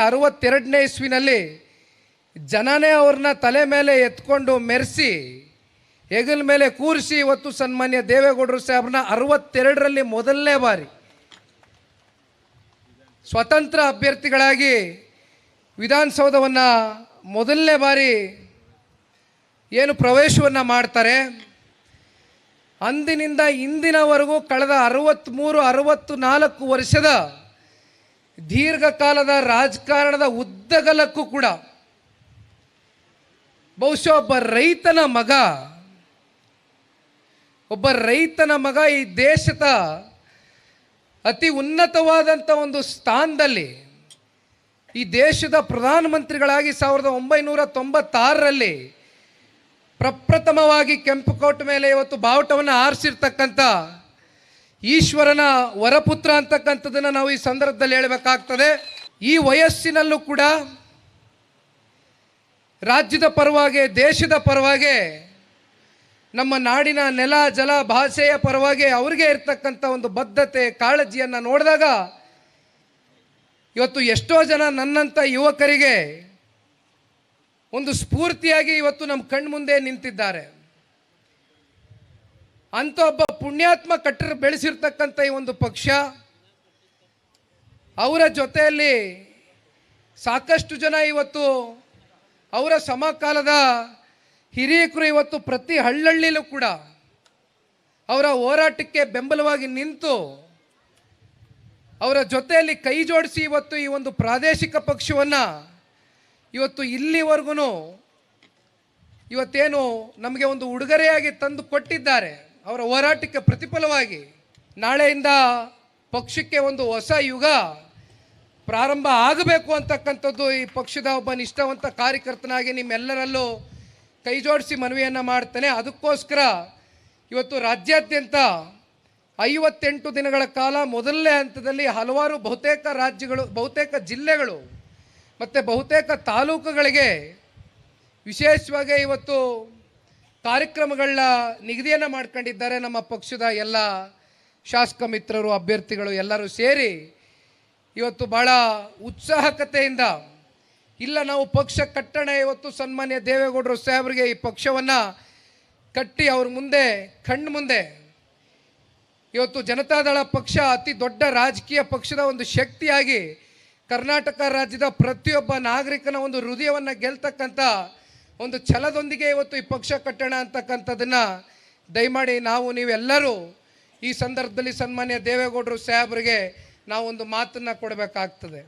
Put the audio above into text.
ಅರವತ್ತೆರಡನೇ ಇಸ್ವಿನಲ್ಲಿ ಜನನೇ ಅವ್ರನ್ನ ತಲೆ ಮೇಲೆ ಎತ್ಕೊಂಡು ಮೆರೆಸಿ, ಹೆಗಲ್ ಮೇಲೆ ಕೂರಿಸಿ ಇವತ್ತು ಸನ್ಮಾನ್ಯ ದೇವೇಗೌಡರು ಸಾಹೇಬ್ರನ್ನ ಅರವತ್ತೆರಡರಲ್ಲಿ ಮೊದಲನೇ ಬಾರಿ ಸ್ವತಂತ್ರ ಅಭ್ಯರ್ಥಿಗಳಾಗಿ ವಿಧಾನಸೌಧವನ್ನು ಮೊದಲನೇ ಬಾರಿ ಏನು ಪ್ರವೇಶವನ್ನು ಮಾಡ್ತಾರೆ. ಅಂದಿನಿಂದ ಇಂದಿನವರೆಗೂ ಕಳೆದ ಅರವತ್ತ್ಮೂರು ಅರವತ್ತು ನಾಲ್ಕು ವರ್ಷದ ದೀರ್ಘಕಾಲದ ರಾಜಕಾರಣದ ಉದ್ದಗಲಕ್ಕೂ ಕೂಡ ಬಹುಶಃ ಒಬ್ಬ ರೈತನ ಮಗ, ಒಬ್ಬ ರೈತನ ಮಗ ಈ ದೇಶದ ಅತಿ ಉನ್ನತವಾದಂಥ ಒಂದು ಸ್ಥಾನದಲ್ಲಿ ಈ ದೇಶದ ಪ್ರಧಾನಮಂತ್ರಿಗಳಾಗಿ ಸಾವಿರದ ಒಂಬೈನೂರ ತೊಂಬತ್ತಾರರಲ್ಲಿ ಪ್ರಪ್ರಥಮವಾಗಿ ಕೆಂಪುಕೋಟೆ ಮೇಲೆ ಇವತ್ತು ಬಾವುಟವನ್ನು ಆರಿಸಿರ್ತಕ್ಕಂಥ ಈಶ್ವರನ ವರಪುತ್ರ ಅಂತಕ್ಕಂಥದ್ದನ್ನು ನಾವು ಈ ಸಂದರ್ಭದಲ್ಲಿ ಹೇಳಬೇಕಾಗ್ತದೆ. ಈ ವಯಸ್ಸಿನಲ್ಲೂ ಕೂಡ ರಾಜ್ಯದ ಪರವಾಗಿ, ದೇಶದ ಪರವಾಗಿ, ನಮ್ಮ ನಾಡಿನ ನೆಲ, ಜಲ, ಭಾಷೆಯ ಪರವಾಗಿ ಅವ್ರಿಗೆ ಇರ್ತಕ್ಕಂಥ ಒಂದು ಬದ್ಧತೆ, ಕಾಳಜಿಯನ್ನು ನೋಡಿದಾಗ ಇವತ್ತು ಎಷ್ಟೋ ಜನ ನನ್ನಂಥ ಯುವಕರಿಗೆ ಒಂದು ಸ್ಫೂರ್ತಿಯಾಗಿ ಇವತ್ತು ನಮ್ಮ ಕಣ್ಮುಂದೆ ನಿಂತಿದ್ದಾರೆ. ಅಂಥ ಒಬ್ಬ ಪುಣ್ಯಾತ್ಮ ಕಟ್ಟರು ಬೆಳೆಸಿರ್ತಕ್ಕಂಥ ಈ ಒಂದು ಪಕ್ಷ, ಅವರ ಜೊತೆಯಲ್ಲಿ ಸಾಕಷ್ಟು ಜನ ಇವತ್ತು ಅವರ ಸಮಕಾಲದ ಹಿರಿಯಕರು ಇವತ್ತು ಪ್ರತಿ ಹಳ್ಳಹಳ್ಳಿಲೂ ಕೂಡ ಅವರ ಹೋರಾಟಕ್ಕೆ ಬೆಂಬಲವಾಗಿ ನಿಂತು ಅವರ ಜೊತೆಯಲ್ಲಿ ಕೈ ಜೋಡಿಸಿ ಇವತ್ತು ಈ ಒಂದು ಪ್ರಾದೇಶಿಕ ಪಕ್ಷವನ್ನು ಇವತ್ತು ಇಲ್ಲಿವರೆಗೂ ಇವತ್ತೇನು ನಮಗೆ ಒಂದು ಉಡುಗೊರೆಯಾಗಿ ತಂದು ಕೊಟ್ಟಿದ್ದಾರೆ. ಅವರ ಹೋರಾಟಕ್ಕೆ ಪ್ರತಿಫಲವಾಗಿ ನಾಳೆಯಿಂದ ಪಕ್ಷಕ್ಕೆ ಒಂದು ಹೊಸ ಯುಗ ಪ್ರಾರಂಭ ಆಗಬೇಕು ಅಂತಕ್ಕಂಥದ್ದು ಈ ಪಕ್ಷದ ಒಬ್ಬ ನಿಷ್ಠಾವಂತ ಕಾರ್ಯಕರ್ತನಾಗಿ ನಿಮ್ಮೆಲ್ಲರಲ್ಲೂ ಕೈ ಜೋಡಿಸಿ ಮನವಿಯನ್ನು ಮಾಡ್ತೇನೆ. ಅದಕ್ಕೋಸ್ಕರ ಇವತ್ತು ರಾಜ್ಯಾದ್ಯಂತ ಐವತ್ತೆಂಟು ದಿನಗಳ ಕಾಲ ಮೊದಲನೇ ಹಂತದಲ್ಲಿ ಹಲವಾರು ಬಹುತೇಕ ರಾಜ್ಯಗಳು, ಬಹುತೇಕ ಜಿಲ್ಲೆಗಳು ಮತ್ತು ಬಹುತೇಕ ತಾಲೂಕುಗಳಿಗೆ ವಿಶೇಷವಾಗಿ ಇವತ್ತು ಕಾರ್ಯಕ್ರಮಗಳನ್ನ ನಿಗದಿಯನ್ನು ಮಾಡ್ಕೊಂಡಿದ್ದಾರೆ ನಮ್ಮ ಪಕ್ಷದ ಎಲ್ಲ ಶಾಸಕ ಮಿತ್ರರು, ಅಭ್ಯರ್ಥಿಗಳು ಎಲ್ಲರೂ ಸೇರಿ ಇವತ್ತು ಭಾಳ ಉತ್ಸಾಹಕತೆಯಿಂದ, ಇಲ್ಲ ನಾವು ಪಕ್ಷ ಕಟ್ಟಣ ಇವತ್ತು ಸನ್ಮಾನ್ಯ ದೇವೇಗೌಡರು ಸಾಹೇಬರಿಗೆ ಈ ಪಕ್ಷವನ್ನು ಕಟ್ಟಿ ಅವ್ರ ಮುಂದೆ ಕಣ್ಣು ಮುಂದೆ, ಇವತ್ತು ಜನತಾದಳ ಪಕ್ಷ ಅತಿ ದೊಡ್ಡ ರಾಜಕೀಯ ಪಕ್ಷದ ಒಂದು ಶಕ್ತಿಯಾಗಿ ಕರ್ನಾಟಕ ರಾಜ್ಯದ ಪ್ರತಿಯೊಬ್ಬ ನಾಗರಿಕನ ಒಂದು ಹೃದಯವನ್ನು ಗೆಲ್ತಕ್ಕಂಥ ಒಂದು ಛಲದೊಂದಿಗೆ ಇವತ್ತು ಈ ಪಕ್ಷ ಕಟ್ಟೋಣ ಅಂತಕ್ಕಂಥದ್ದನ್ನು ದಯಮಾಡಿ ನಾವು ನೀವೆಲ್ಲರೂ ಈ ಸಂದರ್ಭದಲ್ಲಿ ಸನ್ಮಾನ್ಯ ದೇವೇಗೌಡರು ಸಾಹೇಬರಿಗೆ ನಾವು ಒಂದು ಮಾತನ್ನು ಕೊಡಬೇಕಾಗ್ತದೆ.